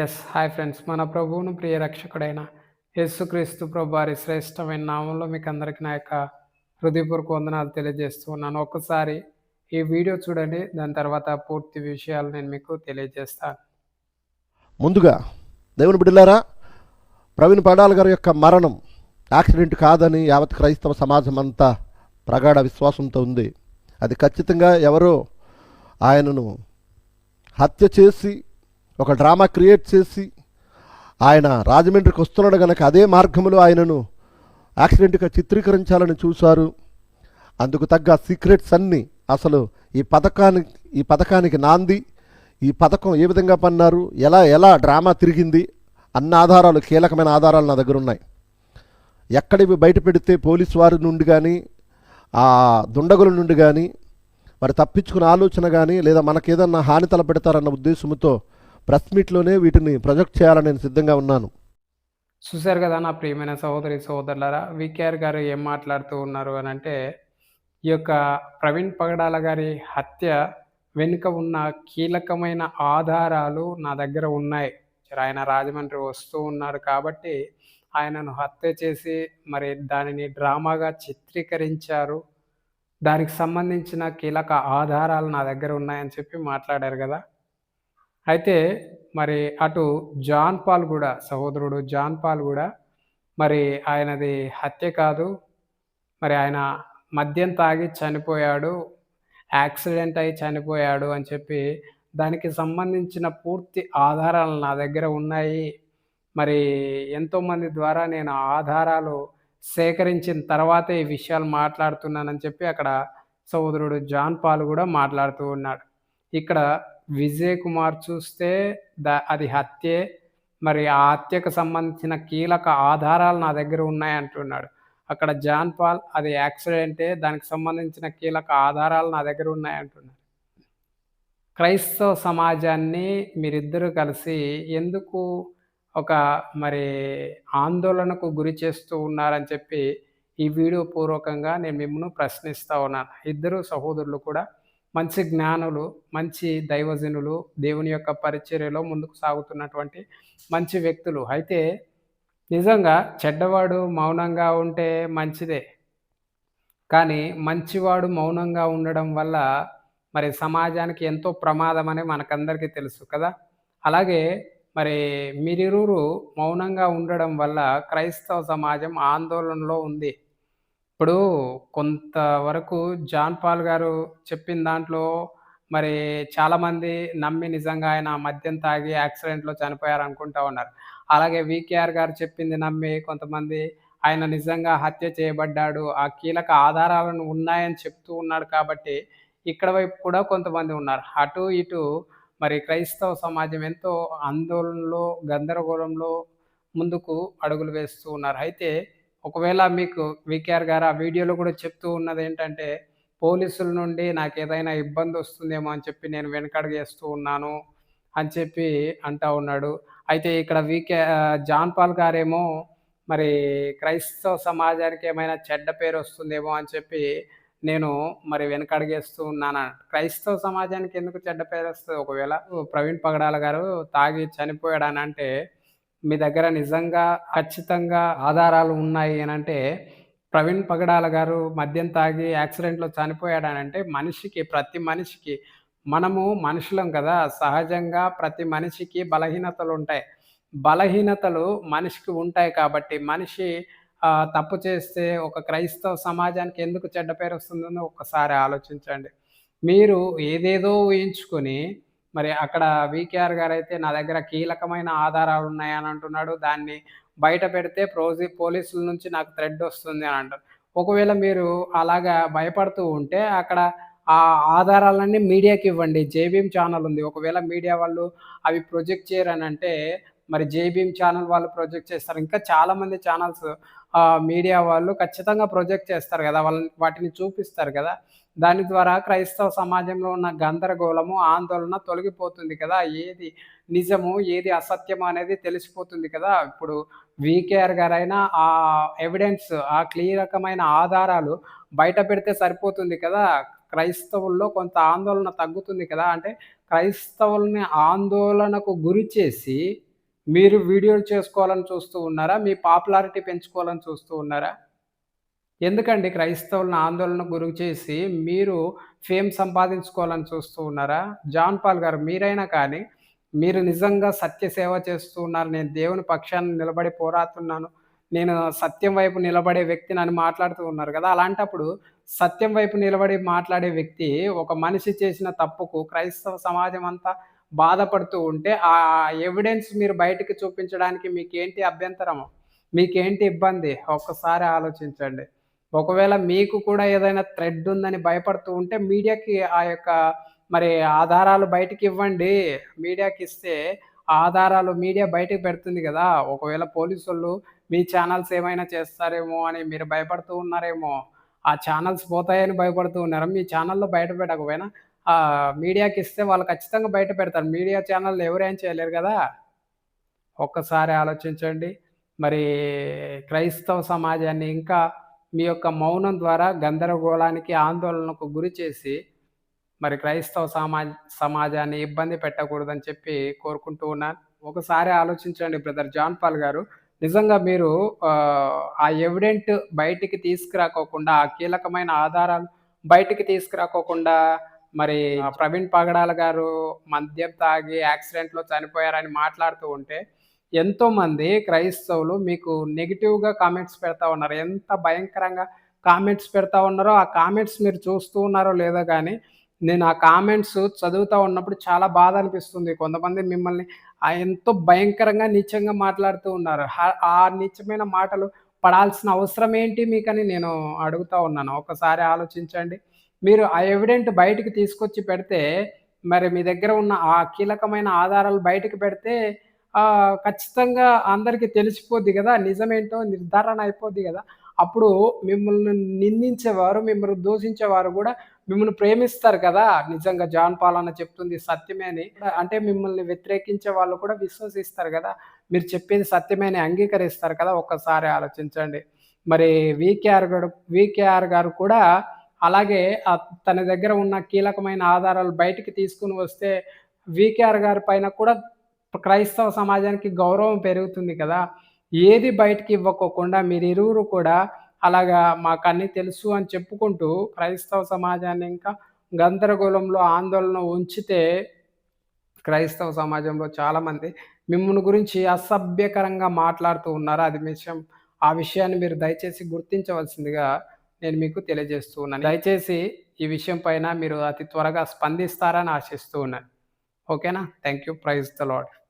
Yes hi friends మన ప్రభువును ప్రియ రక్షకుడైన యేసుక్రీస్తు ప్రభు వారి శ్రేష్టమైన నామంలో మీకు అందరికీ నా యొక్క హృదయపూర్వక వందనాలు తెలియజేస్తూ ఉన్నాను. ఒక్కసారి ఈ వీడియో చూడండి దాని తర్వాత పూర్తి విషయాలు నేను మీకు తెలియజేస్తాను. ముందుగా దేవుని బిడ్డలారా ప్రవీణ్ పడాల్ గారి యొక్క మరణం యాక్సిడెంట్ కాదని యావత్ క్రైస్తవ సమాజం అంతా ప్రగాఢ విశ్వాసంతో ఉంది. అది ఖచ్చితంగా ఎవరో ఆయనను హత్య చేసి ఒక డ్రామా క్రియేట్ చేసి ఆయన రాజమండ్రికి వస్తున్నాడు కనుక అదే మార్గంలో ఆయనను యాక్సిడెంట్గా చిత్రీకరించాలని చూశారు. అందుకు తగ్గ సీక్రెట్స్ అన్నీ అసలు ఈ పథకానికి ఈ పథకానికి నాంది ఈ పథకం ఏ విధంగా పన్నారు ఎలా ఎలా డ్రామా తిరిగింది అన్న ఆధారాలు కీలకమైన ఆధారాలు నా దగ్గర ఉన్నాయి. ఎక్కడివి బయట పెడితే పోలీసు వారి నుండి కానీ ఆ దుండగుల నుండి కానీ మరి తప్పించుకునే ఆలోచన కానీ లేదా మనకేదన్నా హాని తలపెడతారన్న ఉద్దేశంతో ప్రెస్ మీట్లోనే వీటిని ప్రొజెక్ట్ చేయాలని నేను సిద్ధంగా ఉన్నాను. చూశారు కదా నా ప్రియమైన సహోదరి సహోదరులారా వికేఆర్ గారు ఏం మాట్లాడుతూ ఉన్నారు అని అంటే ఈ యొక్క ప్రవీణ్ పగడాల గారి హత్య వెనుక ఉన్న కీలకమైన ఆధారాలు నా దగ్గర ఉన్నాయి. ఆయన రాజమండ్రి వస్తూ ఉన్నారు కాబట్టి ఆయనను హత్య చేసి మరి దానిని డ్రామాగా చిత్రీకరించారు. దానికి సంబంధించిన కీలక ఆధారాలు నా దగ్గర ఉన్నాయని చెప్పి మాట్లాడారు కదా. అయితే మరి అటు జాన్ పాల్ కూడా సహోదరుడు జాన్ పాల్ కూడా మరి ఆయనది హత్య కాదు. మరి ఆయన మద్యం తాగి చనిపోయాడు యాక్సిడెంట్ అయి చనిపోయాడు అని చెప్పి దానికి సంబంధించిన పూర్తి ఆధారాలు నా దగ్గర ఉన్నాయి. మరి ఎంతోమంది ద్వారా నేను ఆధారాలు సేకరించిన తర్వాతే ఈ విషయాలు మాట్లాడుతున్నానని చెప్పి అక్కడ సహోదరుడు జాన్ పాల్ కూడా మాట్లాడుతూ ఉన్నాడు. ఇక్కడ విజయ్ కుమార్ చూస్తే ద అది హత్యే. మరి ఆ హత్యకు సంబంధించిన కీలక ఆధారాలు నా దగ్గర ఉన్నాయి అంటున్నాడు. అక్కడ జాన్ పాల్ అది యాక్సిడెంటే దానికి సంబంధించిన కీలక ఆధారాలు నా దగ్గర ఉన్నాయి అంటున్నాడు. క్రైస్తవ సమాజాన్ని మీరిద్దరూ కలిసి ఎందుకు ఒక మరి ఆందోళనకు గురి చేస్తూ ఉన్నారని చెప్పి ఈ వీడియో పూర్వకంగా నేను మిమ్మల్ని ప్రశ్నిస్తూ ఉన్నాను. ఇద్దరు సహోదరులు కూడా మంచి జ్ఞానులు మంచి దైవజనులు దేవుని యొక్క పరిచర్యలో ముందుకు సాగుతున్నటువంటి మంచి వ్యక్తులు. అయితే నిజంగా చెడ్డవాడు మౌనంగా ఉంటే మంచిదే. కానీ మంచివాడు మౌనంగా ఉండడం వల్ల మరి సమాజానికి ఎంతో ప్రమాదం అని మనకందరికీ తెలుసు కదా. అలాగే మరి మీరిరువురు మౌనంగా ఉండడం వల్ల క్రైస్తవ సమాజం ఆందోళనలో ఉంది. ఇప్పుడు కొంతవరకు జాన్ పాల్ గారు చెప్పిన దాంట్లో మరి చాలామంది నమ్మి నిజంగా ఆయన మద్యం తాగి యాక్సిడెంట్లో చనిపోయారు అనుకుంటా ఉన్నారు. అలాగే వికేఆర్ గారు చెప్పింది నమ్మి కొంతమంది ఆయన నిజంగా హత్య చేయబడ్డాడు ఆ కీలక ఆధారాలను ఉన్నాయని చెప్తూ ఉన్నాడు కాబట్టి ఇక్కడ వైపు కూడా కొంతమంది ఉన్నారు. అటు ఇటు మరి క్రైస్తవ సమాజం ఎంతో ఆందోళనలో గందరగోళంలో ముందుకు అడుగులు వేస్తూ ఉన్నారు. అయితే ఒకవేళ మీకు వికేఆర్ గారు ఆ వీడియోలో కూడా చెప్తూ ఉన్నది ఏంటంటే పోలీసుల నుండి నాకు ఏదైనా ఇబ్బంది వస్తుందేమో అని చెప్పి నేను వెనకడుగేస్తూ ఉన్నాను అని చెప్పి అంటా ఉన్నాడు. అయితే ఇక్కడ వికే జాన్ పాల్ గారేమో మరి క్రైస్తవ సమాజానికి ఏమైనా చెడ్డ పేరు వస్తుందేమో అని చెప్పి నేను మరి వెనకడుగేస్తూ ఉన్నాను క్రైస్తవ సమాజానికి ఎందుకు చెడ్డ పేరు వస్తుంది? ఒకవేళ ప్రవీణ్ పగడాల గారు తాగి చనిపోయాడని అంటే మీ దగ్గర నిజంగా ఖచ్చితంగా ఆధారాలు ఉన్నాయి అని అంటే ప్రవీణ్ పగడాల గారు మద్యం తాగి యాక్సిడెంట్లో చనిపోయాడనంటే మనిషికి ప్రతి మనిషికి మనము మనుషులం కదా సహజంగా ప్రతి మనిషికి బలహీనతలు ఉంటాయి. బలహీనతలు మనిషికి ఉంటాయి కాబట్టి మనిషి తప్పు చేస్తే ఒక క్రైస్తవ సమాజానికి ఎందుకు చెడ్డ పేరు వస్తుందో ఒక్కసారి ఆలోచించండి. మీరు ఏదేదో ఊహించుకొని మరి అక్కడ వికేఆర్ గారు అయితే నా దగ్గర కీలకమైన ఆధారాలు ఉన్నాయని అంటున్నాడు. దాన్ని బయట పెడితే ప్రోజీ పోలీసుల నుంచి నాకు థ్రెడ్ వస్తుంది అని అంటారు ఒకవేళ మీరు అలాగా భయపడుతూ ఉంటే అక్కడ ఆ ఆధారాలన్నీ మీడియాకి ఇవ్వండి. జేబీఎం ఛానల్ ఉంది. ఒకవేళ మీడియా వాళ్ళు అవి ప్రొజెక్ట్ చేయరని అంటే మరి జేబీఎం ఛానల్ వాళ్ళు ప్రొజెక్ట్ చేస్తారు. ఇంకా చాలామంది ఛానల్స్ మీడియా వాళ్ళు ఖచ్చితంగా ప్రొజెక్ట్ చేస్తారు కదా వాళ్ళ వాటిని చూపిస్తారు కదా. దాని ద్వారా క్రైస్తవ సమాజంలో ఉన్న గందరగోళము ఆందోళన తొలగిపోతుంది కదా. ఏది నిజము ఏది అసత్యము అనేది తెలిసిపోతుంది కదా. ఇప్పుడు వికేఆర్ గారైనా ఆ ఎవిడెన్స్ ఆ క్లియరకమైన ఆధారాలు బయట పెడితే సరిపోతుంది కదా. క్రైస్తవుల్లో కొంత ఆందోళన తగ్గుతుంది కదా! అంటే క్రైస్తవుల్ని ఆందోళనకు గురి చేసి, మీరు వీడియోలు చేసుకోవాలని చూస్తూ ఉన్నారా? మీ పాపులారిటీ పెంచుకోవాలని చూస్తూ ఉన్నారా? ఎందుకండి క్రైస్తవులను ఆందోళనకు గురి చేసి, మీరు ఫేమ్ సంపాదించుకోవాలని చూస్తూ ఉన్నారా? జాన్ పాల్ గారు మీరైనా కానీ, మీరు నిజంగా సత్య సేవ చేస్తూ ఉన్నారు. నేను దేవుని పక్షాన్ని నిలబడి పోరాడుతున్నాను. నేను సత్యం వైపు నిలబడే వ్యక్తినని మాట్లాడుతూ ఉన్నారు కదా! అలాంటప్పుడు సత్యం వైపు నిలబడి మాట్లాడే వ్యక్తి, ఒక మనిషి చేసిన తప్పుకు క్రైస్తవ సమాజం అంతా బాధపడుతూ ఉంటే, ఆ ఎవిడెన్స్ మీరు బయటికి చూపించడానికి మీకేంటి అభ్యంతరము? మీకేంటి ఇబ్బంది? ఒక్కసారి ఆలోచించండి. ఒకవేళ మీకు కూడా ఏదైనా థ్రెడ్ ఉందని భయపడుతూ ఉంటే మీడియాకి ఆ యొక్క మరి ఆధారాలు బయటికి ఇవ్వండి మీడియాకి ఇస్తే ఆధారాలు మీడియా బయటకి పెడుతుంది కదా ఒకవేళ పోలీసోళ్ళు మీ ఛానల్స్ ఏమైనా చేస్తారేమో అని మీరు భయపడుతూ ఉన్నారేమో! ఆ ఛానల్స్ పోతాయని భయపడుతూ ఉన్నారా? మీ ఛానల్లో బయట పెట్టకపోయినా మీడియాకి ఇస్తే వాళ్ళు ఖచ్చితంగా బయట పెడతారు. మీడియా ఛానల్ ఎవరేం చేయలేరు కదా ఒక్కసారి ఆలోచించండి. మరి క్రైస్తవ సమాజాన్ని ఇంకా మీ యొక్క మౌనం ద్వారా గందరగోళానికి, ఆందోళనకు గురి చేసి, మరి క్రైస్తవ సమాజ సమాజాన్ని ఇబ్బంది పెట్టకూడదని చెప్పి కోరుకుంటూ ఉన్నాను. ఒకసారి ఆలోచించండి బ్రదర్ జాన్ పాల్ గారు. నిజంగా మీరు ఆ ఎవిడెంట్ బయటికి తీసుకురాకోకుండా, ఆ కీలకమైన ఆధారాలు బయటికి తీసుకురాకోకుండా, మరి ప్రవీణ్ పగడాల గారు మద్యం తాగి యాక్సిడెంట్‌లో చనిపోయారని మాట్లాడుతూ ఉంటే, ఎంతోమంది క్రైస్తవులు మీకు నెగెటివ్‌గా కామెంట్స్ పెడతా ఉన్నారు. ఎంత భయంకరంగా కామెంట్స్ పెడతా ఉన్నారో, ఆ కామెంట్స్ మీరు చూస్తూ ఉన్నారో లేదో గానీ, నేను ఆ కామెంట్స్ చదువుతా ఉన్నప్పుడు చాలా బాధ అనిపిస్తుంది. కొంతమంది మిమ్మల్ని ఎంతో భయంకరంగా, నీచంగా మాట్లాడుతూ ఉన్నారు. ఆ నీచమైన మాటలు పడాల్సిన అవసరం ఏంటి మీకని నేను అడుగుతా ఉన్నాను. ఒక్కసారి ఆలోచించండి. మీరు ఆ ఎవిడెంట్ బయటికి తీసుకొచ్చి పెడితే, మరి మీ దగ్గర ఉన్న ఆ కీలకమైన ఆధారాలు బయటకు పెడితే ఖచ్చితంగా అందరికి తెలిసిపోద్ది కదా నిజమేంటో నిర్ధారణ అయిపోద్ది కదా అప్పుడు మిమ్మల్ని నిందించేవారు, మిమ్మల్ని దూషించేవారు కూడా మిమ్మల్ని ప్రేమిస్తారు కదా! నిజంగా జాన్ పాలన చెప్తుంది సత్యమే అని. అంటే మిమ్మల్ని వ్యతిరేకించే వాళ్ళు కూడా విశ్వసిస్తారు కదా మీరు చెప్పేది సత్యమే అని అంగీకరిస్తారు కదా! ఒక్కసారి ఆలోచించండి. మరి వీకేఆర్ గారు వికేఆర్ గారు కూడా అలాగే తన దగ్గర ఉన్న కీలకమైన ఆధారాలు బయటికి తీసుకొని వస్తే, వికేఆర్ గారి పైన కూడా క్రైస్తవ సమాజానికి గౌరవం పెరుగుతుంది కదా! ఏది బయటికి ఇవ్వకోకుండా మీరు ఇరువురు కూడా అలాగా మాకు అన్ని తెలుసు అని చెప్పుకుంటూ క్రైస్తవ సమాజాన్ని ఇంకా గందరగోళంలో, ఆందోళన ఉంచితే క్రైస్తవ సమాజంలో చాలామంది మిమ్మల్ని గురించి అసభ్యకరంగా మాట్లాడుతూ ఉన్నారు. అది విషయం ఆ విషయాన్ని మీరు దయచేసి గుర్తించవలసిందిగా నేను మీకు తెలియజేస్తూ ఉన్నాను. దయచేసి ఈ విషయం పైన మీరు అతి త్వరగా స్పందిస్తారని ఆశిస్తూ ఉన్నాను. ఓకేనా? Thank you. Praise the Lord.